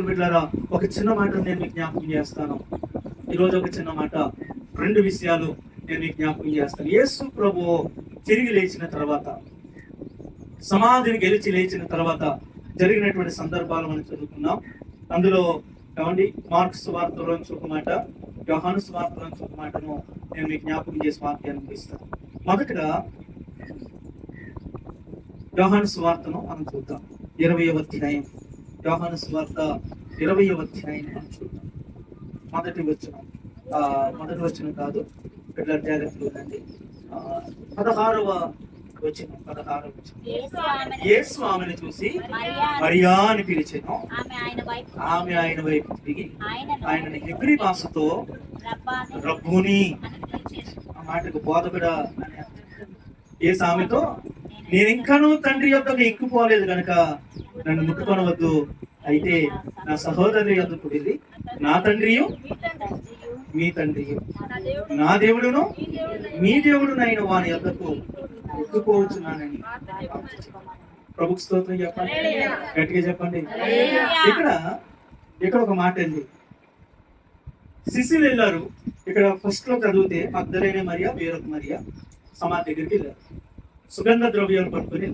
దేవుని బిడ్డారా ఒక చిన్న మాట నేను మీకు జ్ఞాపకం చేస్తాను. ఈరోజు ఒక చిన్న మాట రెండు విషయాలు నేను మీకు జ్ఞాపకం చేస్తాను. యేసు ప్రభు తిరిగి లేచిన తర్వాత సమాధిని గెలిచి లేచిన తర్వాత జరిగినటువంటి సందర్భాలు మనం చదువుకున్నాం అందులో ఏమండి? మార్క్స్ వార్తలోంచి ఒక మాట యోహాను వార్తలోంచి ఒక మాటను నేను మీకు జ్ఞాపకం చేసి వాక్యాన్ని ముగిస్తాను. మొదటగా యోహాను వార్తను మనం చూద్దాం. ఇరవై అధ్యాయం. యోహాను స్వార్త ఇరవై అధ్యాయం చూద్దాం. మొదటి వచ్చిన మొదటి వచ్చిన కాదు పిల్లల జాగ్రత్తలు ఉందండి పదహారవ వచ్చిన పదహారవ వచ్చిన యేసు ఆమెను చూసి మరియా అని పిలిచాను. ఆమె ఆయన వైపు తిరిగి ఆయన ఎగ్రి తిరిగి ఆయనని భాషతో రబ్బుని ఆ మాటకు బోధకుడా అని అర్థం. యేసు నేను ఇంకాను తండ్రి యొక్క ఎక్కుపోలేదు కనుక నన్ను ముట్టుకొనవద్దు అయితే నా సహోదరి యొద్దకు వెళ్ళి నా తండ్రియు మీ తండ్రియు. నా దేవుడును మీ దేవుడునైన వాని యొక్కకు ఎత్తుకోవచ్చున్నానని ప్రభుకు స్తోత్రం చెప్పండి. గట్టిగా చెప్పండి. ఇక్కడ ఇక్కడ ఒక మాట అండి. శిశులు వెళ్ళారు ఇక్కడ ఫస్ట్లో చదివితే మగ్ధలైన మరియా వేరొక మరియా సమాధి దగ్గరికి వెళ్ళారు. సుగంధ ద్రవ్యాలు పట్టుకుని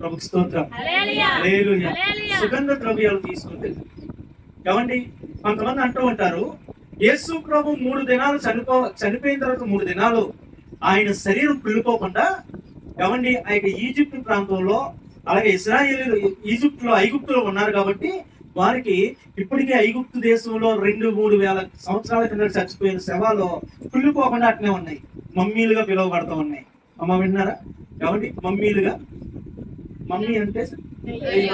ప్రభుకు స్తోత్రం. సుగంధ ద్రవ్యాలు తీసుకుని వెళ్ళారు ఏమండి? కొంతమంది అంటూ ఉంటారు యేసు ప్రభు మూడు దినాలు చనిపో చనిపోయిన తర్వాత మూడు దినాలు ఆయన శరీరం కుళ్ళిపోకుండా ఏమండి? ఆ యొక్క ఈజిప్ట్ ప్రాంతంలో అలాగే ఇస్రాయేల్ ఈజిప్ట్లో ఐగుప్తులో ఉన్నారు కాబట్టి వారికి ఇప్పటికే ఐగుప్తు దేశంలో రెండు మూడు వేల సంవత్సరాల కింద చచ్చిపోయిన శవాలు కుళ్ళిపోకుండా అట్నే ఉన్నాయి. మమ్మీలుగా పిలువబడుతూ ఉన్నాయి. అమ్మ విన్నారా? కాబట్టి మమ్మీలుగా మమ్మీ అంటే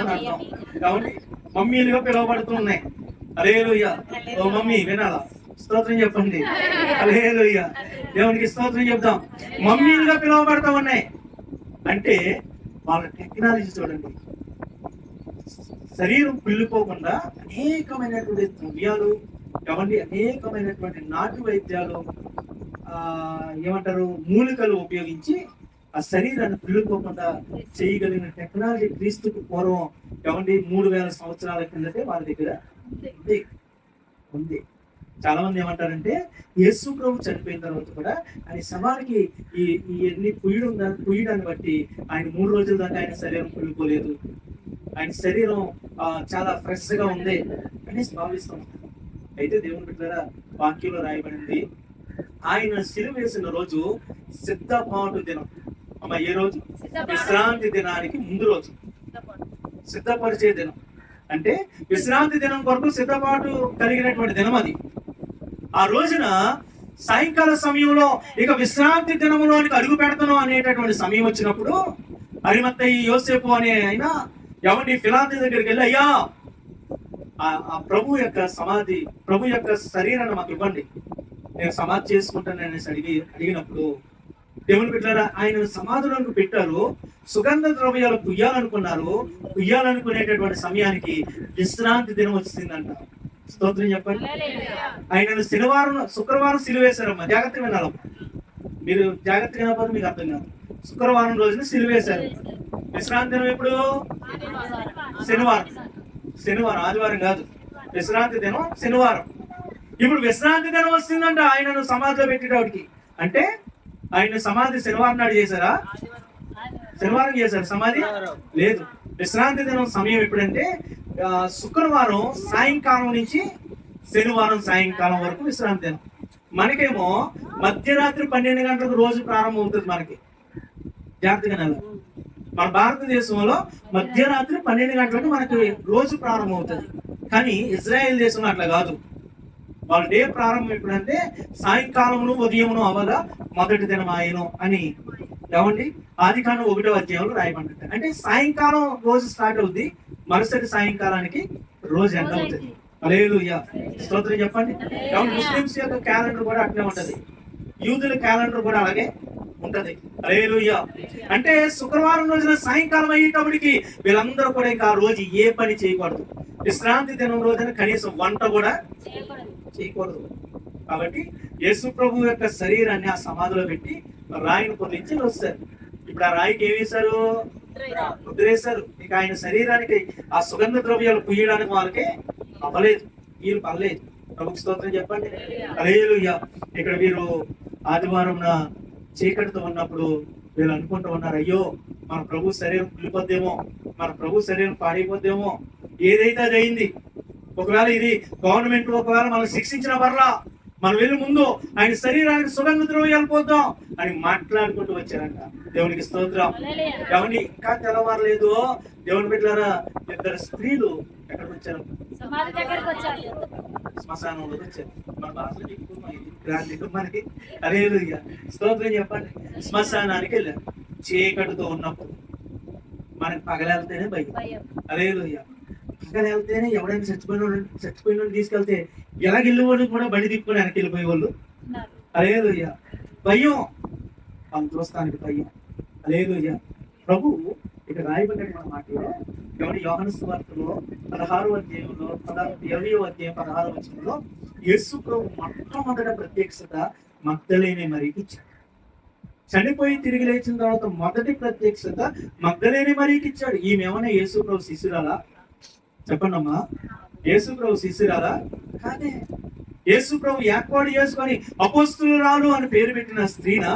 అర్థం? కాబట్టి మమ్మీలుగా పిలువబడుతూ ఉన్నాయి. అలేలుయ్య ఓ మమ్మీ వినాలా? స్తోత్రం చెప్పండి. అలేలుయ్య దేవునికి స్తోత్రం చెప్దాం. మమ్మీలుగా పిలువబడతా ఉన్నాయి. అంటే వాళ్ళ టెక్నాలజీ చూడండి. శరీరం కుళ్ళిపోకుండా అనేకమైనటువంటి ద్రవ్యాలు కాబట్టి అనేకమైనటువంటి నాటు వైద్యాలు ఏమంటారు మూలికలు ఉపయోగించి ఆ శరీరాన్ని కుళ్ళిపోకుండా చేయగలిగిన టెక్నాలజీ క్రీస్తుకు పూర్వం ఏమంటే మూడు వేల సంవత్సరాల కిందటే వారి దగ్గర ఉంది. ఉంది. చాలా మంది ఏమంటారంటే యేసు ప్రభు చనిపోయిన తర్వాత కూడా ఆయన సమానికి ఈ ఈ ఎన్ని పుయ్యడం పుయ్యడాన్ని బట్టి ఆయన మూడు రోజుల దాకా ఆయన శరీరం కుళ్ళిపోలేదు. ఆయన శరీరం చాలా ఫ్రెష్గా ఉంది అనేసి భావిస్తాం. అయితే దేవుని బిడ్డ వాక్యంలో రాయబడింది ఆయన సిలువ వేసిన రోజు సిద్ధపాటు దినం. అమ్మ ఏ రోజు? విశ్రాంతి దినానికి ముందు రోజు. సిద్ధపరిచే దినం. అంటే విశ్రాంతి దినం కొరకు సిద్ధపాటు కలిగినటువంటి దినం అది. ఆ రోజున సాయంకాల సమయంలో ఇక విశ్రాంతి దినములోనికి అడుగు పెడతాను అనేటటువంటి సమయం వచ్చినప్పుడు అరిమత్తయ్య యోసేపు అనే ఆయన ఎవరిని? ఫిలాంతి దగ్గరికి వెళ్ళి అయ్యా ఆ ప్రభు యొక్క సమాధి ప్రభు యొక్క శరీరాన్ని మాకు ఇవ్వండి. నేను సమాధి చేసుకుంటాను అనేసి అడిగి అడిగినప్పుడు దేవుని బిడ్డారా ఆయన సమాధులను పెట్టారు? సుగంధ ద్రవ్యాలు పుయ్యాలనుకున్నారు పుయ్యాలనుకునేటటువంటి సమయానికి విశ్రాంతి దినం వచ్చిందంట. స్తోత్రం చెప్పండి. ఆయనను శనివారం శుక్రవారం సిలువేశారమ్మా జాగ్రత్త వినాలమ్మా మీరు జాగ్రత్త వినకపోతే మీకు అర్థం కాదు. శుక్రవారం రోజున సిలువేశారు విశ్రాంతి దినం ఎప్పుడు? శనివారం. శనివారం ఆదివారం కాదు. విశ్రాంతి దినం శనివారం. ఇప్పుడు విశ్రాంతి దినం వస్తుందంట. ఆయనను సమాధిలో పెట్టేటోడికి. అంటే ఆయన సమాధి శనివారం నాడు చేశారా? శనివారం చేశారు. సమాధి? లేదు. విశ్రాంతి దినం సమయం ఎప్పుడంటే శుక్రవారం సాయంకాలం నుంచి శనివారం సాయంకాలం వరకు విశ్రాంతి దినం. మనకేమో మధ్యరాత్రి పన్నెండు గంటలకు రోజు ప్రారంభం అవుతుంది మనకి. జాగ్రత్తగా నెల మన భారతదేశంలో మధ్యరాత్రి పన్నెండు గంటలకు మనకి రోజు ప్రారంభం అవుతుంది. కానీ ఇజ్రాయెల్ దేశంలో అట్లా కాదు. వాళ్ళ డే ప్రారంభం ఎప్పుడంటే సాయంకాలమును ఉదయమును అవగా మొదటి దినం ఆయను అని. ఏమండి? ఆది కాండం ఒకటో అధ్యాయంలో రాయబడింది. అంటే సాయంకాలం రోజు స్టార్ట్ అవుద్ది మరుసటి సాయంకాలానికి రోజు ఎండ్ అవుతుంది అలేలుయ్యా స్తోత్రం చెప్పండి. ఏమండి? ముస్లిమ్స్ యొక్క క్యాలెండర్ కూడా అట్లే ఉంటది. యూదుల క్యాలెండర్ కూడా అలాగే ఉంటది. అలేలుయ్యా అంటే శుక్రవారం రోజున సాయంకాలం అయ్యేటప్పటికి వీళ్ళందరూ కూడా ఇంకా ఆ రోజు ఏ పని చేయకూడదు. విశ్రాంతి దినం రోజున కనీసం వంట కూడా చేయకూడదు. కాబట్టి యేసు ప్రభు యొక్క శరీరాన్ని ఆ సమాధిలో పెట్టి రాయిని పొందించి వస్తారు. ఇప్పుడు ఆ రాయికి ఏమేశారు ముద్రేశారు. ఇక ఆయన శరీరానికి ఆ సుగంధ ద్రవ్యాలు పుయ్యడానికి వాళ్ళకి అవ్వలేదు. వీళ్ళు పర్లేదు ప్రభుకి స్తోత్రం చెప్పండి. అలేలుయ్య ఇక్కడ వీరు ఆదివారం చీకటితో ఉన్నప్పుడు వీళ్ళు అనుకుంటూ ఉన్నారు అయ్యో మన ప్రభు శరీరం కులిపోద్దేమో మన ప్రభు శరీరం పాడైపోద్దేమో ఏదైతే అది అయింది ఒకవేళ ఇది గవర్నమెంట్ ఒకవేళ మనం శిక్షించిన పర్లా మనం వెళ్ళి ముందు ఆయన శరీరానికి సుగంధ ద్రవ్యాలు పోద్దాం అని మాట్లాడుకుంటూ వచ్చారంట. దేవునికి స్తోత్రం. ఎవరిని ఇంకా తెల్లవారలేదు. దేవుని బిడ్డలారా ఇద్దరు స్త్రీలు ఎక్కడికి వచ్చారు? శ్మశానంలోకి వచ్చారు. మన భాషలో మనకి ఇక స్తోత్రం చెప్పండి. శ్మశానానికి వెళ్ళారు. చీకటితో ఉన్నప్పుడు మనకి పగలెళ్తేనే భయం. భయం. పక్కన వెళ్తేనే ఎవడైనా చచ్చిపోయిన చచ్చిపోయిన వాళ్ళు తీసుకెళ్తే ఎలా వాళ్ళు కూడా బండి దిక్కుని వెనక్కి వెళ్ళిపోయే వాళ్ళు? ఉన్నారు భయం. మనం చూస్తానికి భయం. అలేలుయ్య. ప్రభు ఇక్కడ రాయబడ్డ మన మాట ఎవరి యోహన వార్తలో పదహారు అధ్యాయంలో పదహారు ఇరవయో అధ్యాయం పదహారు వచనంలో యేసు ప్రభు మొట్టమొదట ప్రత్యక్షత మగ్ధలేని మరికి ఇచ్చాడు. చనిపోయి తిరిగి లేచిన తర్వాత మొదటి ప్రత్యక్షత మగ్ధలేని మరికి ఇచ్చాడు. ఈమె ఏమైనా యేసు ప్రభు శిశురాలా చెప్పండి అమ్మా యేసు ప్రభు శిశురాలా కాదే. యేసు ప్రభు ఏర్పాటు చేసుకొని అపోస్తులురాలు అని పేరు పెట్టిన స్త్రీనా?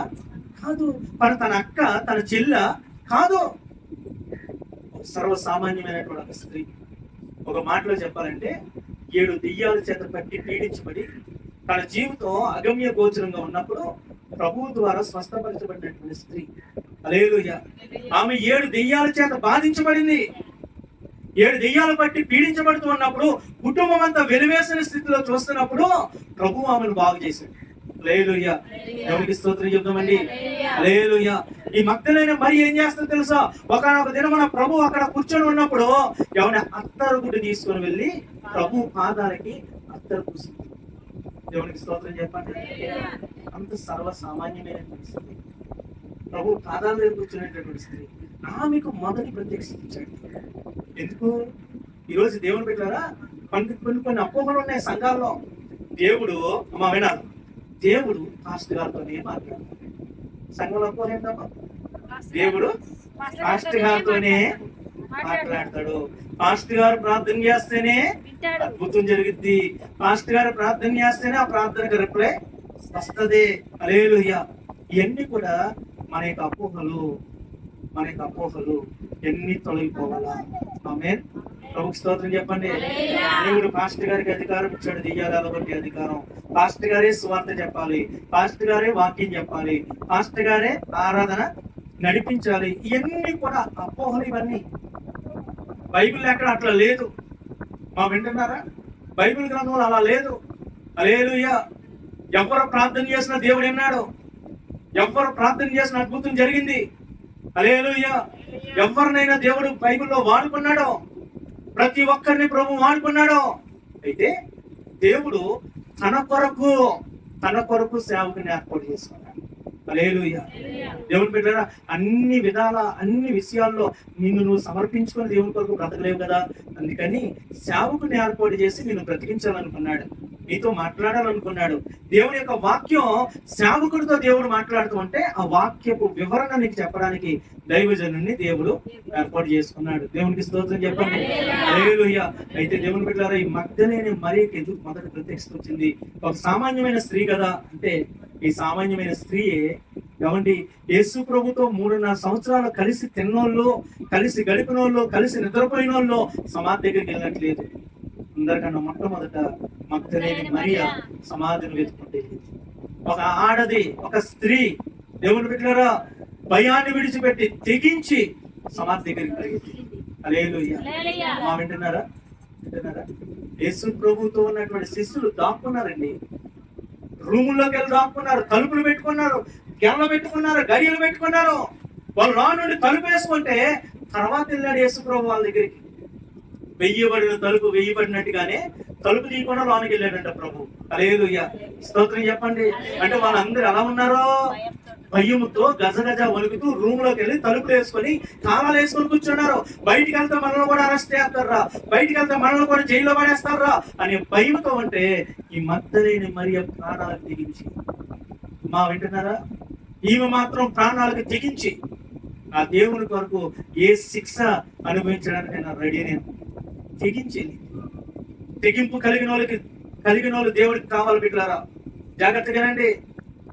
కాదు. మరి తన అక్క తన చెల్ల కాదు. సర్వసామాన్యమైనటువంటి ఒక స్త్రీ. ఒక మాటలో చెప్పాలంటే ఏడు దెయ్యాల చేత పట్టి పీడించబడి తన జీవితం అగమ్య గోచరంగా ఉన్నప్పుడు ప్రభువు ద్వారా స్వస్థపరచబడినటువంటి స్త్రీ. అలేలుయ ఆమె ఏడు దెయ్యాల చేత బాధించబడింది. ఏడు దెయ్యాలు పట్టి పీడించబడుతూ ఉన్నప్పుడు కుటుంబం అంతా వెలివేసిన స్థితిలో చూస్తున్నప్పుడు ప్రభు ఆమెను బాగు చేశాడు. లేలుయ్య ఎవరికి స్తోత్రం చెప్తామండి లేలుయ్య ఈ మక్తలైన మరి ఏం చేస్తుందో తెలుసా? ఒకనొక దినమన ప్రభు అక్కడ కూర్చొని ఉన్నప్పుడు ఎవరి అత్తరు గుడ్డు తీసుకొని వెళ్ళి ప్రభు పాదాలకి అత్తరు పూసింది. దేవునికి స్తోత్రం చెప్పండి. అంత సర్వ సామాన్యమైనటువంటి స్త్రీ ప్రభు పాదాల దగ్గర కూర్చునేటటువంటి స్త్రీ ఆమెకు మొదటి ప్రత్యక్షత ఇచ్చాడు ఎందుకు? ఈరోజు దేవుని పెట్టారా కొన్ని కొన్ని కొన్ని అపోహలు ఉన్నాయి సంఘాల్లో. దేవుడు అమ్మా వినాలి దేవుడు పాస్టర్ గారితోనే మాట్లాడతాడు సంఘంలో అపోహలు ఏంటమ్మా దేవుడు పాస్టర్ గారితోనే మాట్లాడతాడు. పాస్టర్ గారు ప్రార్థన చేస్తేనే అద్భుతం జరిగిద్ది. పాస్టర్ గారు ప్రార్థన చేస్తేనే ఆ ప్రార్థనకి రిప్లై వస్తుంది. అలేలుయ్య ఇవన్నీ కూడా మన యొక్క అపోహలు. మన యొక్క అపోహలు ఎన్ని తొలగిపోవాలా? ఆమె ప్రముఖ స్తోత్రం చెప్పండి. దేవుడు పాస్టర్ గారికి అధికారం ఇచ్చాడు. దెయ్యాల బట్టి అధికారం. పాస్టర్ గారే సువార్త చెప్పాలి. పాస్టర్ గారే వాక్యం చెప్పాలి. పాస్టర్ గారే ఆరాధన నడిపించాలి. ఇవన్నీ కూడా అపోహలు ఇవన్నీ. బైబిల్ ఎక్కడ అట్లా లేదు. మా వింటున్నారా? బైబిల్ గ్రంథంలో అలా లేదు. అలేలుయ్య ఎవరు ప్రార్థన చేసిన దేవుడు విన్నాడు. ఎవరు ప్రార్థన చేసిన అద్భుతం జరిగింది. అలేలుయ్య ఎవరినైనా దేవుడు బైబిల్లో వాడుకున్నాడో? ప్రతి ఒక్కరిని ప్రభు వాడుకున్నాడో? అయితే దేవుడు తన కొరకు తన కొరకు సేవకుని ఏర్పాటు చేసుకున్నాడు అలేలుయ్య దేవుని బిడ్డరా అన్ని విధాల అన్ని విషయాల్లో నిన్ను నువ్వు సమర్పించుకుని దేవుని కొరకు బ్రతకలేవు కదా? అందుకని సేవకుని ఏర్పాటు చేసి నిన్ను బ్రతికించాలనుకున్నాడు. నీతో మాట్లాడాలనుకున్నాడు. దేవుని యొక్క వాక్యం సేవకుడితో దేవుడు మాట్లాడుతూ ఉంటే ఆ వాక్యపు వివరణ నీకు చెప్పడానికి దైవజనుని దేవుడు ఏర్పాటు చేసుకున్నాడు. దేవునికి స్తోత్రం చెప్పండి. హల్లెలూయా. అయితే దేవుని బిడ్డారా ఈ మగ్ధలేని మరీ ఎందుకు మొదటి ప్రత్యక్షత వచ్చింది. ఒక సామాన్యమైన స్త్రీ కదా? అంటే ఈ సామాన్యమైన స్త్రీయే. ఏమండి? యేసు ప్రభుతో మూడున్నర సంవత్సరాలు కలిసి తిన్నోళ్ళు కలిసి గడిపినోళ్ళు కలిసి నిద్రపోయినోళ్ళు సమాధి దగ్గరికి వెళ్ళట్లేదు. అందరికన్నా మొట్టమొదట మగ్ధలేని మరియా సమాధిని వెతుకుంటే ఒక ఆడది ఒక స్త్రీ దేవుని బిడ్డలారా భయాన్ని విడిచిపెట్టి తెగించి సమాధి దగ్గరికి పరిగెత్తింది. హల్లెలూయా. మా వింటున్నారా? వింటున్నారా? యేసు ప్రభుతో ఉన్నటువంటి శిష్యులు దాక్కున్నారండి. రూముల్లోకి వెళ్ళి దాక్కున్నారు తలుపులు పెట్టుకున్నారు గెల్ల పెట్టుకున్నారు గడియలు పెట్టుకున్నారు. వాళ్ళు రా నుండి తలుపు వేసుకుంటే తర్వాత వెళ్ళాడు యేసు ప్రభు వాళ్ళ దగ్గరికి. వెయ్యబడిన తలుపు వెయ్యబడినట్టుగానే తలుపు తీయకుండా లోనికి వెళ్ళాడంట ప్రభు. అలేదు స్తోత్రం చెప్పండి. అంటే వాళ్ళందరూ ఎలా ఉన్నారో? భయముతో గజ గజ వణుకుతూ రూమ్లోకి వెళ్ళి తలుపులు వేసుకొని తాళాలు వేసుకొని కూర్చున్నారు. బయటికి వెళ్తే మనల్ని కూడా అరెస్ట్ చేస్తారా? బయటికి వెళ్తే మనల్ని కూడా జైల్లో పడేస్తారా? అనే భయంతో అంటే ఈ మద్దలేని మరియ ప్రాణాలకు తెగించి. మా వింటున్నారా? ఈమె మాత్రం ప్రాణాలకు తెగించి. ఆ దేవుని కొరకు ఏ శిక్ష అనుభవించడానికి నా రెడీ నేను తెగించింది. తెగింపు కలిగిన వాళ్ళకి కలిగిన వాళ్ళు దేవుడికి కావాలి బిడ్డలారా? జాగ్రత్తగానండి.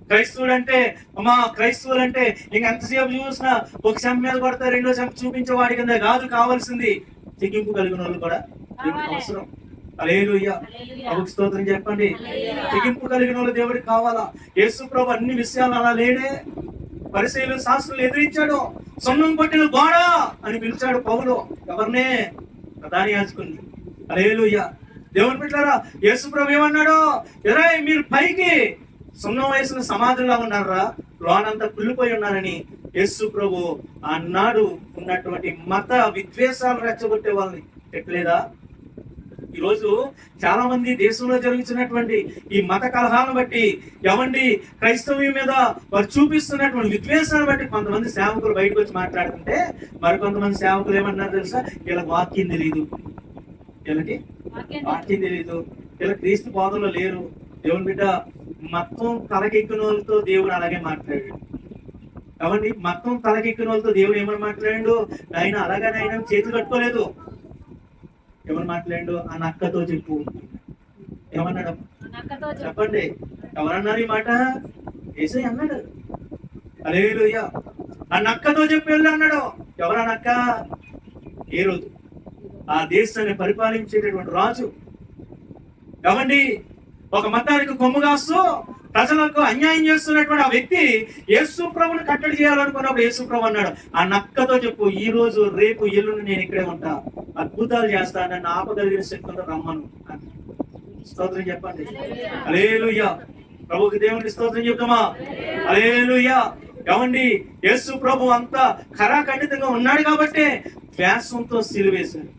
క్రైస్తవుడు అంటే అమ్మా క్రైస్తవులు అంటే ఇంక ఎంతసేపు చూసినా ఒక సెమ్ మీద కొడతా రెండో సెమ్ చూపించే వాడి కింద కాదు కావాల్సింది తెగింపు కలిగిన వాళ్ళు కూడా అవసరం. అలేలుయ్యా. ప్రభుకి స్తోత్రం చెప్పండి. తెగింపు కలిగిన వాళ్ళు దేవుడికి కావాలా? యేసు ప్రభు అన్ని విషయాలు అలా లేడే పరిశీలు శాస్త్రులు ఎదిరించాడు. సొన్నం కొట్టిన గోడ అని పిలిచాడు పౌలు. ఎవరినే? ప్రధాని యాజకుని అరేలుయ్య దేవుని పెట్టారా యేసు ప్రభు ఏమన్నాడు? ఎరా మీరు పైకి సున్నం వేసిన సమాధిలో ఉన్నారా? లోనంతా కుళ్ళిపోయి ఉన్నారని యేసు ప్రభు ఆనాడు ఉన్నటువంటి మత విద్వేషాలు రెచ్చగొట్టే వాళ్ళని. ఎట్లేదా? ఈరోజు చాలా మంది దేశంలో జరుగుతున్నటువంటి ఈ మత కలహాలను బట్టి ఎవండి క్రైస్తవ్యం మీద వారు చూపిస్తున్నటువంటి విద్వేషాన్ని బట్టి కొంతమంది సేవకులు బయటకు వచ్చి మాట్లాడుతుంటే మరి కొంతమంది సేవకులు ఏమన్నారు తెలుసా? వీళ్ళకి వాక్యం తెలియదు వీళ్ళకి వాక్యం తెలియదు వీళ్ళకి క్రీస్తు బోధనలో లేరు. దేవుని బిడ్డ మొత్తం తలకెక్కిన వాళ్ళతో దేవుడు అలాగే మాట్లాడాడు. కాబట్టి మొత్తం తలకెక్కిన వాళ్ళతో దేవుడు ఏమని మాట్లాడాడు? ఆయన అలాగని ఆయన చేతులు కట్టుకోలేదు. ఏమని మాట్లాడాడు ఆ నక్కతో చెప్పు. ఏమన్నాడు. చెప్పండి. ఎవరన్నారు ఈ మాట? ఏసై అన్నాడు. అలేలుయ్య ఆ నక్కతో చెప్పి వెళ్ళి అన్నాడు. ఎవరా నక్క? ఏ రోజు? ఆ దేశాన్ని పరిపాలించేటటువంటి రాజు. ఏమండి? ఒక మతానికి కొమ్ము కాస్తూ ప్రజలకు అన్యాయం చేస్తున్నటువంటి ఆ వ్యక్తి యేసు ప్రభుని కట్టడి చేయాలనుకున్నప్పుడు యేసు ప్రభు అన్నాడు ఆ నక్కతో చెప్పు ఈ రోజు రేపు ఎల్లుండి నేను ఇక్కడే ఉంటా. అద్భుతాలు చేస్తా నన్ను ఆపగలిగిన శక్తులతో రమ్మను. స్తోత్రం చెప్పండి. అలేలుయ్యా ప్రభుకి దేవుని స్తోత్రం చెప్తామా అలేలుయ్యా ఏమండి? యేసు ప్రభు అంతా ఖరాఖండితంగా ఉన్నాడు కాబట్టి వ్యాసంతో సిలువేశారు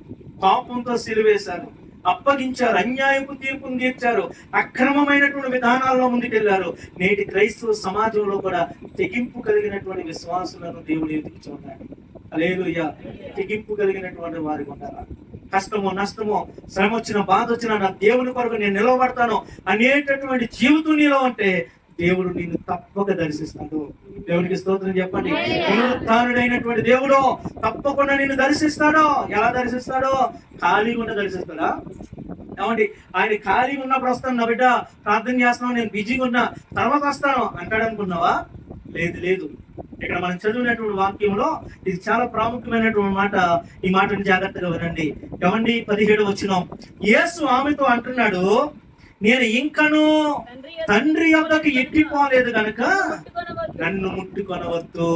పాపంతో సిలువేశారు. అప్పగించారు అన్యాయపు తీర్పును తీర్చారు అక్రమమైనటువంటి విధానాల్లో ముందుకెళ్ళారు. నేటి క్రైస్తవ సమాజంలో కూడా తెగింపు కలిగినటువంటి విశ్వాసులను దేవుడు ఎదుర్కొన్నాడు అలేలుయ్యా తెగింపు కలిగినటువంటి వారికి ఉండాలి? కష్టమో నష్టమో శ్రమ వచ్చిన బాధ వచ్చినా నా దేవుని కొరకు నేను నిలవబడతాను అనేటటువంటి జీవితం నీలో అంటే దేవుడు నిన్ను తప్పక దర్శిస్తాడు. దేవునికి స్తోత్రం చెప్పండి. పునరుత్డైనటువంటి దేవుడు తప్పకుండా నిన్ను దర్శిస్తాడు? ఎలా దర్శిస్తాడో? ఖాళీగా ఉండి దర్శిస్తాడా? ఏమండి ఆయన ఖాళీగా ఉన్నప్పుడు వస్తాను నా బిడ్డ ప్రార్థన చేస్తున్నావు నేను బిజీగా ఉన్నా తర్వాత వస్తాను అంటాడు అనుకున్నావా లేదు లేదు. ఇక్కడ మనం చదివినటువంటి వాక్యంలో ఇది చాలా ప్రాముఖ్యమైనటువంటి మాట. ఈ మాటను జాగ్రత్తగా వినండి. ఏమండి పదిహేడు వచ్చిన. యేసు ఆమెతో అంటున్నాడు నేను ఇంకను తండ్రి యొక్కకి ఎట్టిపోలేదు ముట్టుకొనవద్దు. నన్ను ముట్టుకొనవద్దు.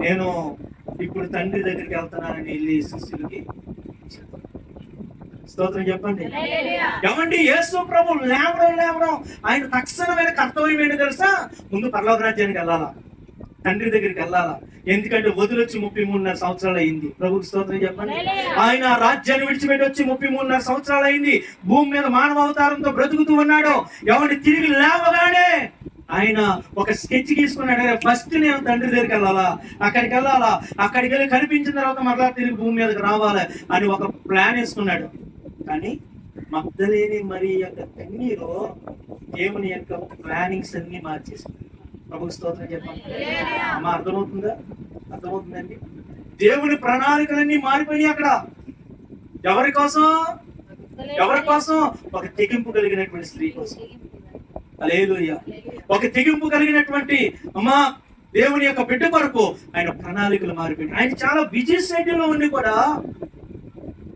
నేను ఇప్పుడు తండ్రి దగ్గరికి వెళ్తున్నానని వెళ్ళి శిష్యులకి స్తోత్రం చెప్పండి. ఏమండి? యేసు ప్రభు లేవడం లేవడం. ఆయన తక్షణమైన కర్తవ్యం ఏంటి తెలుసా? ముందు పరలోక రాజ్యానికి వెళ్ళాలా? తండ్రి దగ్గరికి వెళ్ళాలా? ఎందుకంటే వదిలొచ్చి ముప్పై మూడున్నర సంవత్సరాలు అయింది. ప్రభుకి స్తోత్రం చెప్పండి. ఆయన రాజ్యాన్ని విడిచిపెట్టి వచ్చి ముప్పై మూడున్నర సంవత్సరాలు అయింది. భూమి మీద మానవ అవతారంతో బ్రతుకుతూ ఉన్నాడు. ఎవరిని తిరిగి లేవగానే ఆయన ఒక స్కెచ్ గీసుకున్నాడు ఫస్ట్ నేను తండ్రి దగ్గరికి వెళ్ళాలా? అక్కడికి వెళ్ళాలా? అక్కడికి వెళ్ళి కనిపించిన తర్వాత మరలా తిరిగి భూమి మీదకి రావాలి అని ఒక ప్లాన్ వేసుకున్నాడు. కానీ మగ్ధలేని మరి యొక్క కన్నీరు దేవుని యొక్క ప్లానింగ్స్ అన్ని మార్చేసింది. ప్రభు స్తోత్రం చెప్పండి అమ్మ అర్థమవుతుందా? అర్థమవుతుందండి? దేవుని ప్రణాళికలన్నీ మారిపోయినాయి అక్కడ. ఎవరి కోసం? ఎవరి కోసం? ఒక తెగింపు కలిగినటువంటి స్త్రీ కోసం. అలేలుయ్య ఒక తెగింపు కలిగినటువంటి అమ్మా దేవుని యొక్క బిడ్డ కొరకు ఆయన ప్రణాళికలు మారిపోయినాయి. ఆయన చాలా బిజీ షెడ్యూల్లో ఉండి కూడా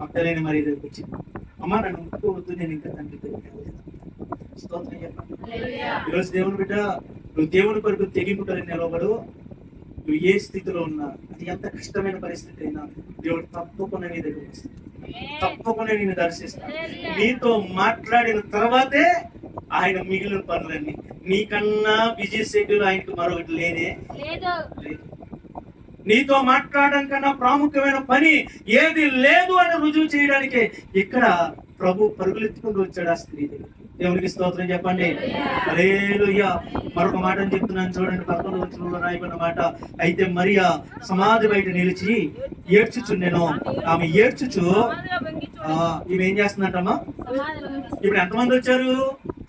అక్కలేని మరి దగ్గరికి వచ్చి అమ్మా నన్ను ముట్టుకోవద్దు నేను ఇంకా తండ్రి దగ్గరికి వెళ్ళలేదు." స్తోత్రం చెప్పండి. ఈరోజు దేవుని బిడ్డ నువ్వు దేవుని కొరకు తెగింపు కలిగి నిలవడు నువ్వు ఏ స్థితిలో ఉన్నా అది ఎంత కష్టమైన పరిస్థితి అయినా దేవుడు తప్పకుండా నీ దగ్గర వస్తాడు. తప్పకుండా నేను దర్శిస్తాను నీతో మాట్లాడిన తర్వాతే ఆయన మిగిలిన పనులన్నీ. నీకన్నా బిజీ షెడ్యూల్ ఆయనకు మరొకటి లేదు. నీతో మాట్లాడడం కన్నా ప్రాముఖ్యమైన పని ఏది లేదు అని రుజువు చేయడానికే ఇక్కడ ప్రభు పరుగులెత్తుకుంటూ వచ్చాడు ఆ స్త్రీ దగ్గర. దేవునికి స్తోత్రం చెప్పండి. అలేలుయ్యా మరొక మాటను చెప్తున్నాను చూడండి. పక్కన వచ్చిన రాయబడిన మాట. అయితే మరియా సమాధి బయట నిలిచి ఏడ్చుచుండెను. ఆమె ఏడ్చుచు ఇవి ఆ, ఏం చేస్తుందంటమ్మా? ఇప్పుడు ఎంతమంది వచ్చారు?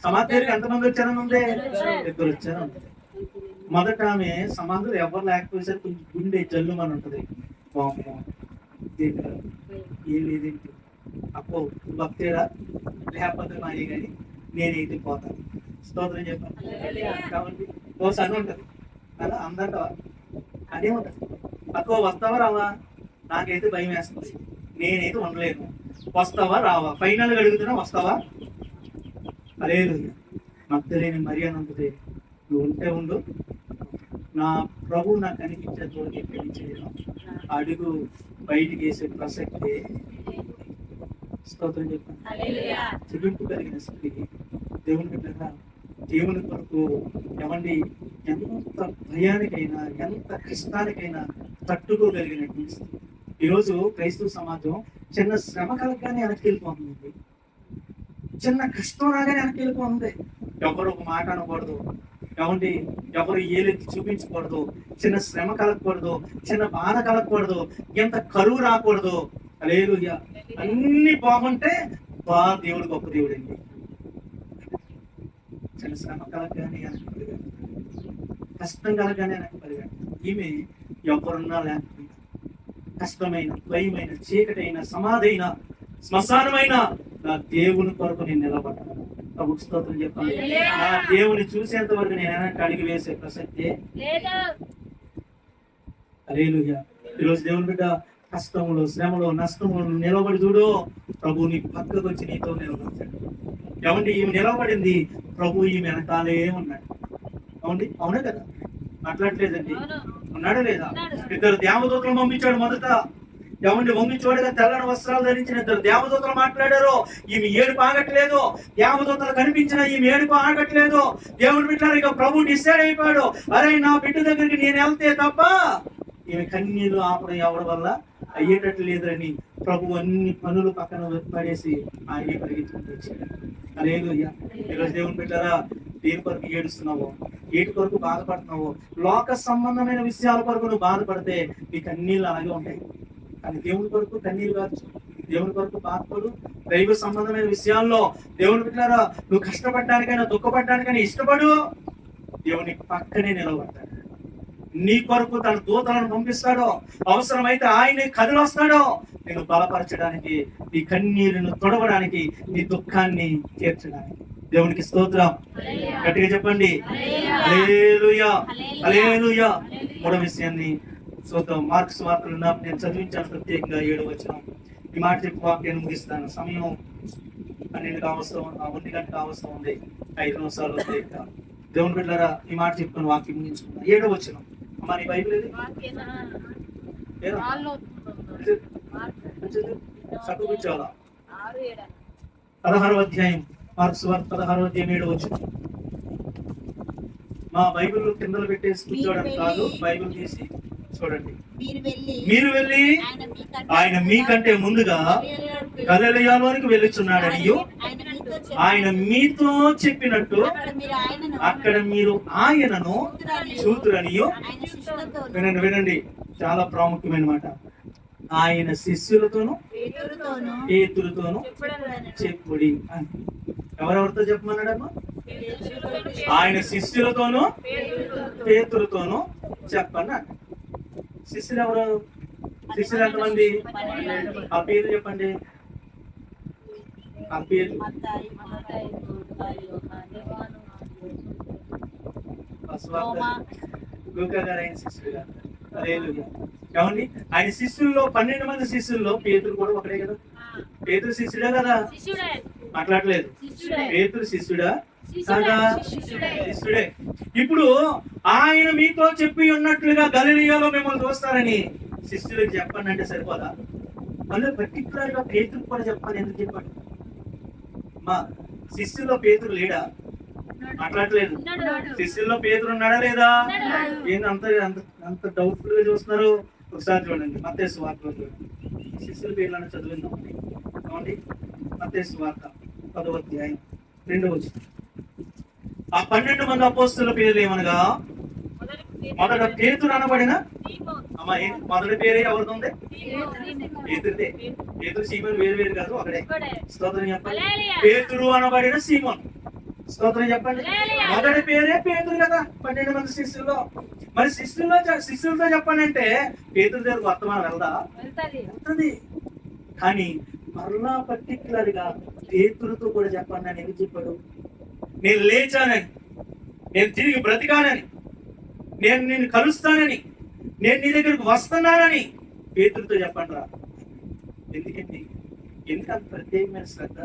సమాధి దగ్గరికి ఎంతమంది వచ్చారని ఉంది? ఇద్దరు వచ్చారు. మొదట ఆమె సమాధులు ఎవరు లేకపోతే కొంచెం గుండె జల్లు అని ఉంటుంది. ఏం లేదేంటి? అప్పో భక్తిరా లేకపోతే మాయే కానీ నేనైతే పోతాను. స్తోత్రం చెప్పాను కాబట్టి ఓ సన్ ఉంటుంది. అలా అందరితో అదే ఉంటుంది. పక్కవ వస్తావా రావా? నాకైతే భయం వేస్తుంది. నేనైతే ఉండలేను. వస్తావా రావా? ఫైనల్గా అడుగుతున్నా వస్తావా? అదే మద్దలేని మర్యాద ఉంటుంది నువ్వు ఉంటే ఉండు. నా ప్రభు నాకు కనిపించే చోటు ఎక్కడించలేను అడుగు బయటికి వేసే ప్రసక్తి స్తోత్రం చెల్లింపు కలిగిన స్త్రీకి దేవుని బిడ్డగా దేవుని కొరకు ఎవండి ఎంత భయానికైనా ఎంత కష్టానికైనా తట్టుకోగలిగినటువంటి స్థితి. ఈరోజు క్రైస్తవ సమాజం చిన్న శ్రమ కలగగానే వెనక్కి వెళ్ళిపోతుంది చిన్న కష్టం రాగానే వెనక్కి వెళ్ళిపోతుంది ఎవరు ఒక మాట అనకూడదు. ఎవండి ఎవరు ఏలెత్తి చూపించకూడదు. చిన్న శ్రమ కలగకూడదు. చిన్న బాధ కలగకూడదు. ఎంత కరువు రాకూడదు. లేదు అన్ని బాగుంటే బా దేవుడు గొప్ప దేవుడు అండి శ్రమ కలగగానే పరిగెడతాడు. కష్టం కలగగానే వెనక్కి పరిగెడతాడు. ఈమె ఎవరున్నా లేకపోయినా కష్టమైన భయమైన చీకటైన సమాధైన శ్మశానమైన నా దేవుని కొరకు నేను నిలబడ్డాను. ప్రభు స్తోత్రం చెప్పాను నా దేవుని చూసేంత వరకు నేను వెనక్కి అడిగి వేసే ప్రసక్తే? అరేలుగా ఈరోజు దేవుని బిడ్డ కష్టములు శ్రమలు నష్టములు నిలబడి చూడు. ప్రభు నీ పక్కకు వచ్చి నీతో నిలబడతాడు. ఏమండి? ఈమె నిలబడింది ప్రభు ఈమె వెనకాలే ఉన్నాడు. అవునండి అవునే కదా? మాట్లాడలేదండి ఉన్నాడా లేదా. ఇద్దరు దేవదూతలు పంపించాడు మొదట. ఏమండి? వంగించోడుగా తెల్లని వస్త్రాలు ధరించిన ఇద్దరు దేవదూతలు మాట్లాడారు. ఈమె ఏడుపు ఆగట్లేదు. దేవదూతలు కనిపించిన ఈమె ఏడుపు ఆగట్లేదు. దేవుని బిడ్డారు ఇక ప్రభు డిసైడ్ అయిపోయాడు. అరే నా బిడ్డ దగ్గరికి నేను వెళ్తే తప్ప ఈమె కన్నీళ్ళు ఆపడం ఎవరి వల్ల? అయ్యేటట్లు లేదని ప్రభు అన్ని పనులు పక్కన పడేసి ఆయనే పరిగెత్తుకుంటూ వచ్చాడు. అలేదు ఈరోజు దేవుని పెట్టారా దేని కొరకు ఏడుస్తున్నావో ఏటి కొరకు బాధపడుతున్నావో లోక సంబంధమైన విషయాల కొరకు నువ్వు బాధపడితే నీ కన్నీళ్ళు అలాగే ఉంటాయి. కానీ దేవుని కొరకు కన్నీళ్ళు కాదు. దేవుని కొరకు బాధపడు. దైవ సంబంధమైన విషయాల్లో దేవుని పెట్టారా నువ్వు కష్టపడడానికైనా దుఃఖపడడానికైనా ఇష్టపడు. దేవుని పక్కనే నిలబడతాడు. నీ కొరకు తన దూతలను పంపిస్తాడో అవసరమైతే ఆయనే కదిలొస్తాడో నేను బలపరచడానికి నీ కన్నీరును తొడవడానికి నీ దుఃఖాన్ని తీర్చడానికి. దేవునికి స్తోత్రం. గట్టిగా చెప్పండి. మూడో విషయాన్ని చూద్దాం. మార్క్స్ వార్తలు నేను చదివించాను ప్రత్యేకంగా ఏడు వచ్చిన ఈ మాట చెప్పి వాక్యాన్ని ముగిస్తాను. సమయం పన్నెండు కావస్తా ఒంటి గంట కావస్తా ఉంది. ఐదు నిమిషాలు. దేవుని బిడ్డరా ఈ మాట చెప్పుకొని వాక్యం ముగించుకున్నాం ఏడో వచ్చిన అమ్మా నీ బైబిల్ ఏది? అధ్యాయం. మార్క్స్ వార్త పదహారో అధ్యాయం ఏడో వచ్చిన మా బైబిల్ కిందలు పెట్టేసి కూర్చోవడం కాదు బైబిల్ తీసి చూడండి. మీరు వెళ్ళి ఆయన మీకంటే ముందుగా గలిలయాలోనికి వెళ్ళుచున్నాడనియు ఆయన మీతో చెప్పినట్టు అక్కడ మీరు ఆయనను చూతురనియు. వినండి వినండి. చాలా ప్రాముఖ్యమైన మాట. ఆయన శిష్యులతోను పేతురుతోను పేతులతోను చెప్పుడి అని. ఎవరెవరితో చెప్పమన్నాడమ్మా? ఆయన శిష్యులతోను పేతులతోను చెప్పండి. అన్నాడు. శిష్యులు ఎవరు? శిష్యులు ఎంతమంది? ఆ పేరు చెప్పండి ఆ పేరు మత్తాయి, బసవార్త లూకా గారు ఆయన శిష్యుడు గారు హల్లెలూయా. ఏమండి? ఆయన శిష్యుల్లో పన్నెండు మంది శిష్యుల్లో పేతురు కూడా ఒకడే కదా. పేతురు శిష్యుడే కదా? మాట్లాడలేదు. పేతురు శిష్యుడా? శిష్యుడే. కాదా? శిష్యుడే. శిష్యుడే. ఇప్పుడు ఆయన మీతో చెప్పి ఉన్నట్లుగా గలిలియాలో మిమ్మల్ని చూస్తారని శిష్యులకు చెప్పండి అంటే సరిపోదా? మళ్ళీ పర్టికులర్గా పేతురు కూడా చెప్పాలి ఎందుకు చెప్పాడు మా శిష్యుల్లో పేతురు లేడా? మాట్లాడలేదు శిష్యుల్లో పేతురు ఉన్నాడా లేదా. ఏంది అంత అంత డౌట్ఫుల్గా చూస్తున్నారు? ఒకసారి చూడండి మత్తేసు వార్తలో చూడండి. శిష్యుల పేర్లను చదివిందాం ఏమండి? మత్తేసు వార్త పదవ అధ్యాయం రెండవ. ఆ పన్నెండు మంది అపోస్తుల పేర్లు ఏమనగా? మొదట పేతురు అనబడిన? అమ్మ మొదటి పేరే ఎవరిది ఉంది పేతురిదే పేతురు సీమన్ వేరు వేరు కాదు ఒకడే స్తోత్రం చెప్పండి. హల్లెలూయా. పేతురు అనబడిన సీమోన్ స్తోత్రం చెప్పండి. హల్లెలూయా. మొదటి పేరే పేతురు కదా పన్నెండు మంది శిష్యుల్లో. మరి శిష్యుల్లో చె- శిష్యులతో చెప్పానంటే పేతురు దగ్గర వర్తమానం వెళ్దా? వెళ్తాది. కానీ మరలా పర్టికులర్గా పేతురుతో కూడా చెప్పండి అని ఎందుకు చెప్పాడు? నేను లేచానని. నేను తిరిగి బ్రతికానని. నేను నేను కలుస్తానని నేను నీ దగ్గరకు వస్తున్నానని పేతులతో చెప్పండి రా ఎందుకండి? ఎందుకు అంత ప్రత్యేకమైన శ్రద్ధ?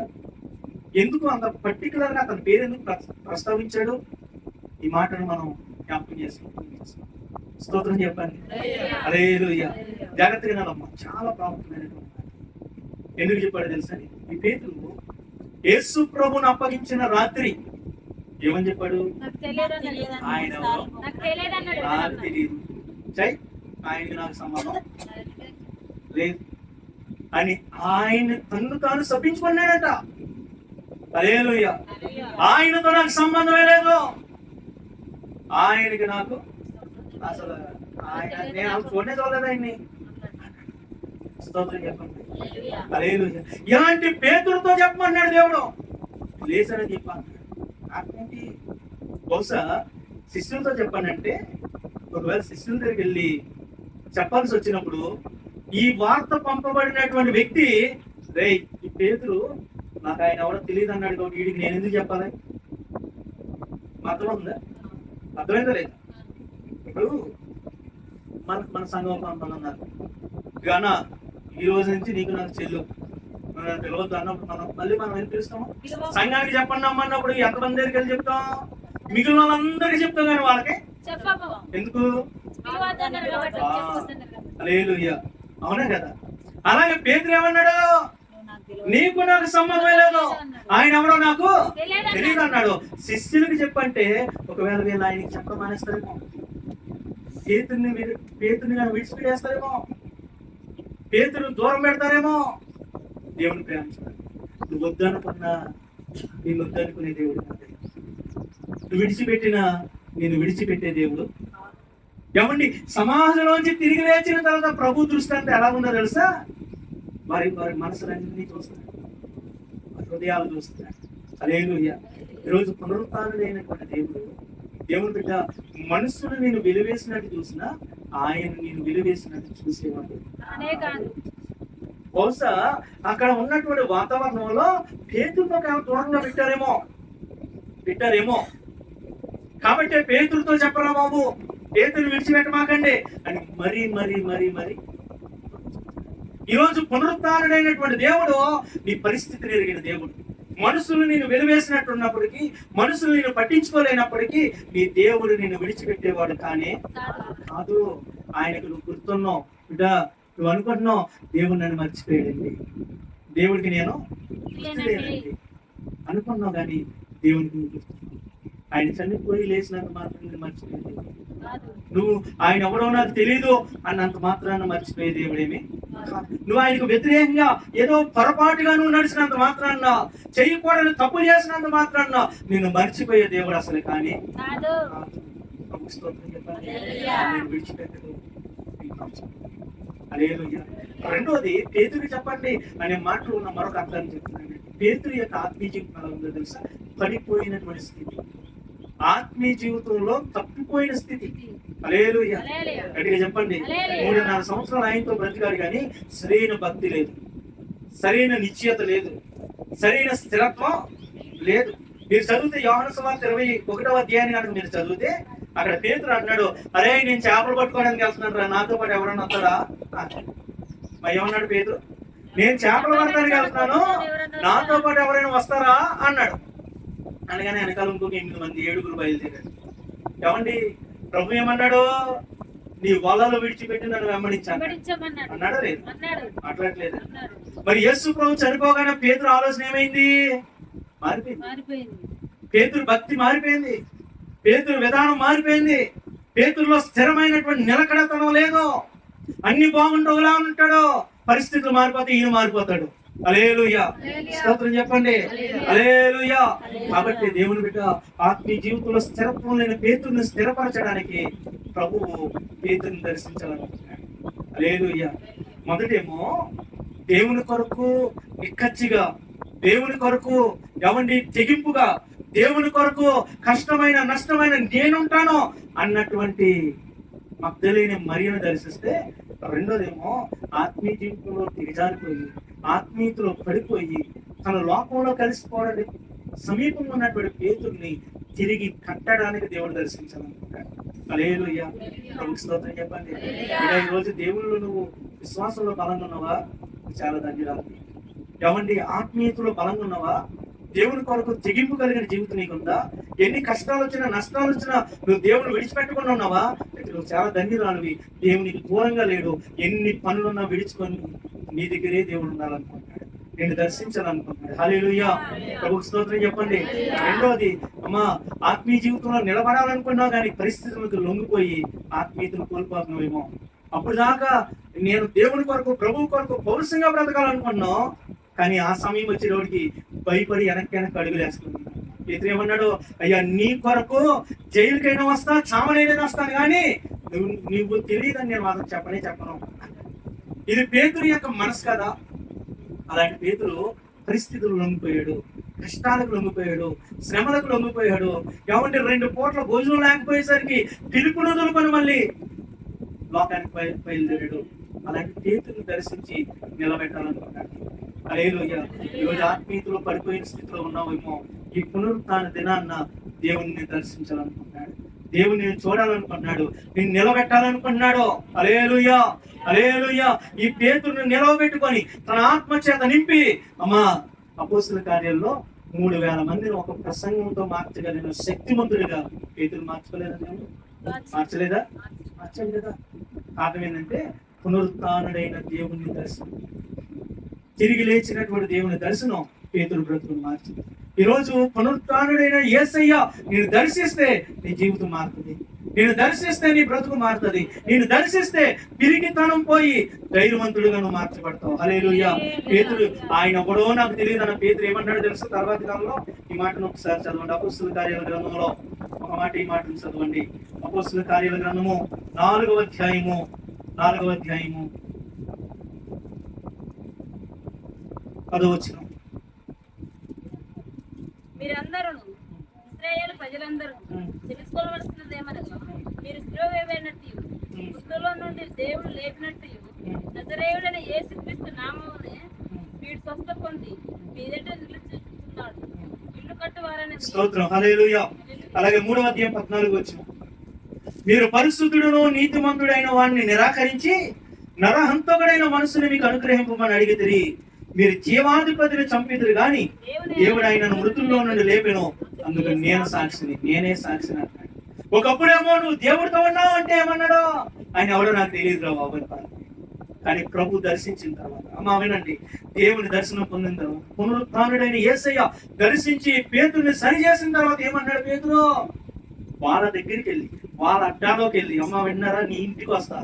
ఎందుకు అంత పర్టికులర్గా అతని పేరు ఎందుకు ప్రస్తావించాడు? ఈ మాటను మనం జ్ఞాపకం చేసుకుంటాం స్తోత్రం చెప్పండి. అరే జాగ్రత్తగా వినాలమ్మా. చాలా ప్రాముఖ్యమైనటువంటి ఎందుకు చెప్పాడు తెలుసా? ఈ పేతులు యేసు ప్రభుని అప్పగించిన రాత్రి ఏమని చెప్పాడు? ఆయన నాకు తెలియదు చై ఆయనకి నాకు సంబంధం. లేదు. అని ఆయన తన్ను తాను శపించుకున్నాడట. అలేలుయ్య ఆయనతో నాకు సంబంధమే లేదు. ఆయనకి నాకు అసలు ఆయన నేను చూడనే చూడలేదు ఆయన్ని. స్తోత్రం చెప్పండి. అలేలుయ్య ఇలాంటి పేతులతో చెప్పమన్నాడు దేవుడు? లేసని చెప్పాను అటువంటి బహుశా శిష్యులతో చెప్పానంటే ఒకవేళ శిష్యుల దగ్గరికి వెళ్ళి చెప్పాల్సి వచ్చినప్పుడు ఈ వార్త పంపబడినటువంటి వ్యక్తి రే ఈ పేతురు నాకు ఆయన ఎవరో తెలియదు అన్నాడు కాబట్టి వీడికి నేను ఎందుకు చెప్పాలి? అర్థం ఉందా? అర్థమైందా లేదా? ఇప్పుడు మన మన సంఘం కొంతమంది ఉన్నారు ఈ రోజు నుంచి నీకు నాకు చెల్లు. పిలవద్దు అన్నప్పుడు మనం మళ్ళీ మనం ఏం పిలుస్తాము సంఘానికి చెప్పండి అమ్మన్నప్పుడు ఎంతమంది దగ్గరికి వెళ్ళి చెప్తాం. మిగిలిన వాళ్ళందరికీ చెప్తాం కానీ వాళ్ళకి? ఎందుకు. అలేలుయ్య. అవునా కదా? అలాగే పేదరు ఏమన్నాడు? నాకు. నీకు సంబంధం లేదు. ఆయన ఎవరో నాకు తెలియదు అన్నాడు శిష్యులకి చెప్పంటే ఒకవేళ వీళ్ళు ఆయనకి చెప్పడం మానేస్తారేమో? పేతుని పేతుని విడిచిపెట్టేస్తారేమో? పేతుని దూరం పెడతారేమో? దేవుని ప్రేమించాలి నువ్వు వద్దనుకున్న నేను వద్దనుకునే దేవుడు కాదు. నువ్వు విడిచిపెట్టిన నేను విడిచిపెట్టే దేవుడు. ఏమండి సమాజంలోంచి తిరిగి లేచిన తర్వాత ప్రభు దృష్టి అంతా ఎలా ఉందో తెలుసా? వారి వారి మనసులన్నీ చూస్తున్నాడు హృదయాలు చూస్తున్నాడు అలేలుయ్య ఈరోజు పునరుత్డైనటువంటి దేవుడు దేవుని బిడ్డ మనుషులు నేను విలువేసినట్టు చూసినా ఆయన నేను విలువేసినట్టు చూసేవాడు. బహుశా అక్కడ ఉన్నటువంటి వాతావరణంలో పేతులతో కాస్త దూరంగా పెట్టారేమో. పెట్టారేమో. కాబట్టి పేతులతో చెప్పరా బాబు? పేతులు విడిచిపెట్టమాకండి. అని మరీ మరీ మరీ మరీ. ఈరోజు పునరుత్డైనటువంటి దేవుడు నీ పరిస్థితిని ఎరిగిన దేవుడు. మనుషులు నేను వెలివేసినట్టున్నప్పటికీ మనుషులు నేను పట్టించుకోలేనప్పటికీ నీ దేవుడు నిన్ను విడిచిపెట్టేవాడు కానీ కాదు. కాదు. ఆయనకు నువ్వు గుర్తున్నావు. బిడ్డ నువ్వు అనుకుంటున్నావు దేవుడు నన్ను మర్చిపోయాడండి. దేవుడికి నేను అనుకున్నావు కానీ దేవుడికి ఆయన చనిపోయి లేచినంత మాత్రం నేను మర్చిపోయింది నువ్వు ఆయన ఎవడో నాకు తెలియదు అన్నంత మాత్రాన మర్చిపోయే దేవుడేమి. నువ్వు ఆయనకు వ్యతిరేకంగా ఏదో పొరపాటుగా నువ్వు నడిచినంత మాత్రాన్న చేయకూడని తప్పు చేసినంత మాత్రాన్న నిన్ను మర్చిపోయే దేవుడు అసలు కానీ కాదు. హల్లెలూయా. రెండోది పేతురు చెప్పండి అనే మాటలు ఉన్న మరొక అర్థాన్ని చెప్తున్నాను. పేతురు యొక్క ఆత్మీయ జీవితం ఎలా ఉందో తెలుసా? పడిపోయినటువంటి స్థితి. ఆత్మీయ జీవితంలో తప్పిపోయిన స్థితి. Hallelujah hallelujah. గట్టిగా చెప్పండి. హల్లెలూయా. మూడున్నర సంవత్సరాలు ఆయనతో బ్రతికాడు కానీ సరైన భక్తి లేదు. సరైన నిశ్చయత లేదు. సరైన స్థిరత్వం లేదు. మీరు చదివితే యోహన సువార్త ఇరవై ఒకటవ అధ్యాయాన్ని కనుక మీరు చదివితే అక్కడ పేతురు అంటున్నాడు అరే నేను చేపలు పట్టుకోవడానికి వెళ్తున్నాను రా నాతో పాటు ఎవరన్నా వస్తారా. మరి ఏమన్నాడు పేతురు? నేను చేపలు పడటానికి వెళ్తున్నాను నాతో పాటు ఎవరైనా వస్తారా? అన్నాడు. అనగానే వెనకాల ఇంకొక ఎనిమిది మంది ఏడుగురు బయలుదేరారు. ఏమండి ప్రభు ఏమన్నాడు? నీ వలలో విడిచిపెట్టి నన్ను వెంబడించాను అన్నాడా. లేదు? మాట్లాడలేదు మరి యేసు ప్రభు చనిపోగానే పేతురు ఆలోచన ఏమైంది? మారిపోయింది. పేతురు భక్తి మారిపోయింది. పేతురు విధానం మారిపోయింది. పేతురులో స్థిరమైనటువంటి నిలకడతనం లేదు. అన్ని బాగుండవులా ఉంటాడు. పరిస్థితులు మారిపోతే ఈయన మారిపోతాడు. అలేలుయ్య స్తోత్రం చెప్పండి. అలేలుయ్య కాబట్టి దేవుని బిడ్డ ఆత్మీయ జీవితంలో స్థిరత్వం లేని పేతుర్ని స్థిరపరచడానికి ప్రభువు పేతుర్ని దర్శించాలనుకుంటున్నాడు. అలేలుయ్య మొదటేమో దేవుని కొరకు నిక్కచ్చిగా దేవుని కొరకు ఎవండి తెగింపుగా దేవుని కొరకు కష్టమైన నష్టమైన నేనుంటాను అన్నటువంటి మగ్ధలేని మరియను దర్శిస్తే రెండోదేమో ఆత్మీయ జీవితంలో దిగజారిపోయి ఆత్మీయతలో పడిపోయి తన లోకంలో కలిసిపోవడానికి సమీపంలో ఉన్నటువంటి పేతుల్ని తిరిగి కట్టడానికి దేవుడు దర్శించాలనుకుంటాడు. అలేలుయ్య ప్రభుకి స్తోత్రం చెప్పండి. ఇలా ఈ రోజు దేవుళ్ళు నువ్వు విశ్వాసంలో బలంగా ఉన్నావా? చాలా ధన్యరాలు. ఏమండి? ఆత్మీయతలో బలంగా ఉన్నావా? దేవుని కొరకు తెగింపు కలిగిన జీవితం నీకుందా? ఎన్ని కష్టాలు వచ్చినా నష్టాలు వచ్చినా నువ్వు దేవుని విడిచిపెట్టకుండా ఉన్నావా? అయితే నువ్వు చాలా ధన్యురాలువి. దేవునికి దూరంగా లేడు. ఎన్ని పనులున్నా విడిచుకొని నీ దగ్గరే దేవుడు ఉండాలనుకుంటున్నాడు. నేను దర్శించాలనుకుంటున్నాడు. హాలేలుయ్యా ప్రభు స్తోత్రం చెప్పండి. రెండోది అమ్మా ఆత్మీయ జీవితంలో నిలబడాలనుకున్నావు కానీ పరిస్థితులకు లొంగిపోయి ఆత్మీయతను కోల్పోతున్నావేమో. అప్పుడు దాకా నేను దేవుని కొరకు ప్రభు కొరకు పౌరుషంగా బ్రతకాలనుకున్నావు కానీ ఆ సమయం వచ్చేటోడికి భయపడి వెనక్కి వెనక్కి అడుగులేస్తుంది ఇతను ఏమన్నాడు? అయ్యా నీ కొరకు జైలుకైనా వస్తా చామనైనా వస్తాను కానీ నువ్వు నువ్వు తెలియదని నేను మాత్రం చెప్పనే చెప్పను ఇది పేతురు యొక్క మనసు కదా. అలాంటి పేతురు పరిస్థితులు లొంగిపోయాడు కష్టాలకు లొంగిపోయాడు శ్రమలకు లొంగిపోయాడు. ఏమంటే రెండు పూట్ల భోజనం లేకపోయేసరికి పిలుపును దొరకను మళ్ళీ లోకానికి బయలుదేరాడు. అలాంటి పేతులు దర్శించి నిలబెట్టాలనుకున్నాడు. అలేలుయ్య ఈరోజు ఆత్మీయతలో పడిపోయిన స్థితిలో ఉన్నావేమో ఈ పునరుత్న దినాన్న దేవుణ్ణి దర్శించాలనుకున్నాడు. దేవుని చూడాలనుకున్నాడు. నేను నిలబెట్టాలనుకున్నాడు. అలేలుయ్యా అలేలుయ్యా ఈ పేతుని నిలవబెట్టుకొని తన ఆత్మ చేత నింపి అమ్మా అపోస్తుల కార్యాల్లో మూడు వేల మందిని ఒక ప్రసంగంతో మార్చగలిగిన శక్తిమంతుడిగా పేతులు మార్చుకోలేదా? మార్చలేదా. మార్చాలి కదా. కారణం ఏంటంటే పునరుత్డైన దేవుని దర్శనం తిరిగి లేచినటువంటి దేవుని దర్శనం పేతులు బ్రతుకును మార్చింది. ఈరోజు పునరుత్డైన ఏసయ్య నేను దర్శిస్తే నీ జీవితం మారుతుంది. నేను దర్శిస్తే నీ బ్రతుకు మారుతుంది. నేను దర్శిస్తే పిరికితనం పోయి ధైర్యవంతుడుగా నువ్వు మార్చబడతావు. హలేలుయ్య పేతులు ఆయన ఎవడో నాకు తెలియదు అన్న పేతులు ఏమన్నాడు తెలుసు? తర్వాత కాలంలో ఈ మాటను ఒకసారి చదవండి. అపోస్తుల కార్యాల గ్రంథంలో ఒక మాట ఈ మాటను చదవండి. అపోస్తుల కార్యాల గ్రంథము నాలుగవ అధ్యాయము నాలుగవ అధ్యాయము. పదవచనం. మీరందరూ ఇస్రాయేల్ ప్రజలందరూ తెలుసుకోవలసినది ఏమనగా మీరు వేయబడినట్టు మృతుల్లో నుండి దేవుడు లేపినట్టు నజరేయుడైన యేసుక్రీస్తు నామమునే వీడు స్వస్థ పొంది మీ ఎదుట నిలుచున్నాడు ఇల్లు కట్టువారని స్తోత్రం. హల్లెలూయా. అలాగే మూడవ అధ్యాయం పద్నాలుగు వచ్చిన. మీరు పరిశుద్ధుడును నీతిమంతుడైన వాడిని నిరాకరించి నరహంతకుడైన మనసుని మీకు అనుగ్రహింపమని అడిగితిరి మీరు జీవాధిపతిని చంపితురు గాని దేవుడు ఆయనను మృతుల్లో నుండి లేపెను. అందుకు నేను సాక్షిని నేనే సాక్షిని అంటాడు ఒకప్పుడేమో నువ్వు దేవుడితో ఉన్నావు అంటే ఏమన్నాడు? ఆయన ఎవడో నాకు తెలియదు రా బాబు. కానీ ప్రభు దర్శించిన తర్వాత అమ్మ వినండి దేవుని దర్శనం పొందిన తర్వాత పునరుత్డైన యేసయ్య దర్శించి పేతుని సరి చేసిన తర్వాత ఏమన్నాడు పేతురు? వాళ్ళ దగ్గరికి వెళ్ళి వాళ్ళ అడ్డాలోకి వెళ్ళి అమ్మ విన్నారా? నీ ఇంటికి వస్తా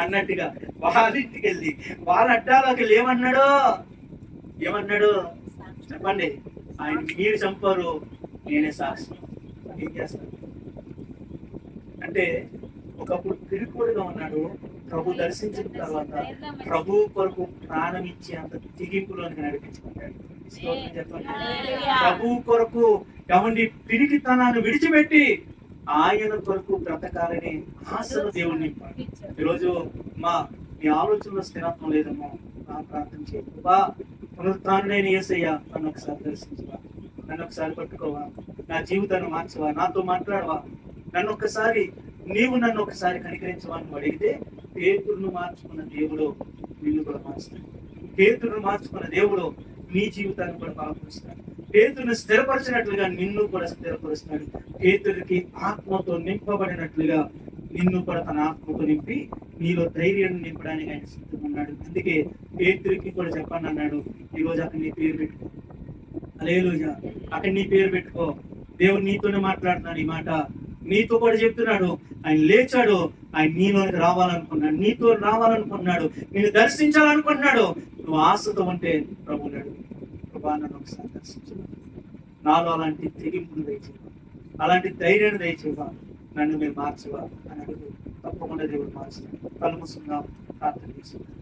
అన్నట్టుగా వాళ్ళ ఇంటికి వెళ్ళి వాళ్ళ అడ్డాలోకి వెళ్ళి ఏమన్నాడు? ఏమన్నాడు? చెప్పండి. ఆయన మీరు చంపారు నేనే సాక్షి ఏం చేస్తాను అంటే ఒకప్పుడు పిరికోడుగా ఉన్నాడు. ప్రభు దర్శించిన తర్వాత ప్రభు కొరకు ప్రాణం ఇచ్చి అంత తిగింపులోనికి నడిపించుకుంటాడు. ప్రభు కొరకు ఎవండి పిరికితనాన్ని విడిచిపెట్టి ఆయన కొరకు బ్రతకాలని ఆశను దేవుడు ఈరోజు మా మీ ఆలోచనలో స్థిరత్వం లేదమ్మా. నా ప్రార్థన చేయవా పునరుత్డైన ఏసయ్యా నన్ను ఒకసారి దర్శించవా నన్ను ఒకసారి పట్టుకోవా. నా జీవితాన్ని మార్చవా. నాతో మాట్లాడవా. నన్ను ఒకసారి నీవు నన్ను ఒకసారి కనికరించవా అని అడిగితే పేతురును మార్చుకున్న దేవుడు నిన్ను కూడా మార్చుతాడు. పేతురును మార్చుకున్న దేవుడు నీ జీవితాన్ని కూడా బలపరుస్తాడు. పేతురుని స్థిరపరిచినట్లుగా నిన్ను కూడా స్థిరపరుస్తాడు పేతురికి ఆత్మతో నింపబడినట్లుగా నిన్ను కూడా తన ఆత్మతో నింపి నీలో ధైర్యాన్ని నింపడానికి ఆయన సిద్ధంగా ఉన్నాడు. అందుకే పేతురికి కూడా చెప్పండి అన్నాడు. ఈ అక్కడ నీ పేరు పెట్టుకో. అలేలుజా అక్కడ నీ పేరు పెట్టుకో. దేవుడు నీతోనే మాట్లాడుతున్నాడు ఈ మాట. నీతో కూడా చెప్తున్నాడు. ఆయన లేచాడు. ఆయన నీలోనికి రావాలనుకున్నాడు. నీతో రావాలనుకున్నాడు. నేను దర్శించాలనుకుంటున్నాడు. నువ్వు ఆశతో ఉంటే ప్రభు నాడు ప్రభా ఒకసారి దర్శించు నాలో అలాంటి తెగింపును దయచేవా అలాంటి ధైర్యాన్ని దయచేవా నన్ను మీరు మార్చవా అని అడుగు. తప్పకుండా దేవుడు మార్చి కళ్ళు ప్రార్థన చేసుకుందాం.